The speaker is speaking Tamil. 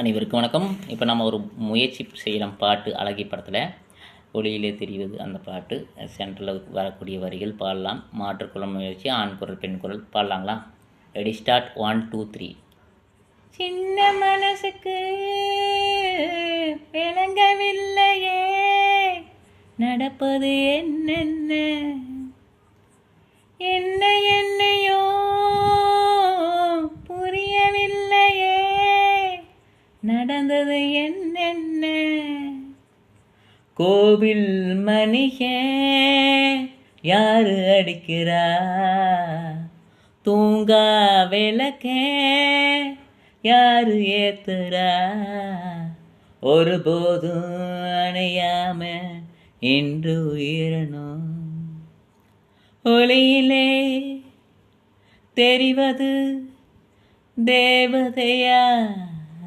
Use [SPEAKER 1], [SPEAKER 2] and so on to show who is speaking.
[SPEAKER 1] அனைவருக்கும் வணக்கம். இப்போ நம்ம ஒரு முயற்சி செய்கிறோம் பாட்டு அழகி படத்தில். ஒளியிலே தெரிவது அந்த பாட்டு. சென்டரில் வரக்கூடிய வரிகள் பாடலாம். மாற்றுக்குளம் முயற்சி ஆண் குரல் பெண் குரல் பாடலாங்களா? Ready start one two three சின்ன மனசுக்கு விளங்கவில்லையே. நடப்பது என்னென்ன? என்ன என்னையோ புரியவில்லை. நடந்தது என்னென்ன? கோவில் மணிக யாரு அடிக்கிறா? தூங்கா விளக்கே யாரு ஏத்துறா? ஒருபோதும் அணையாம என்று உயிரணும். ஒளியிலே தெரிவது தேவதையா?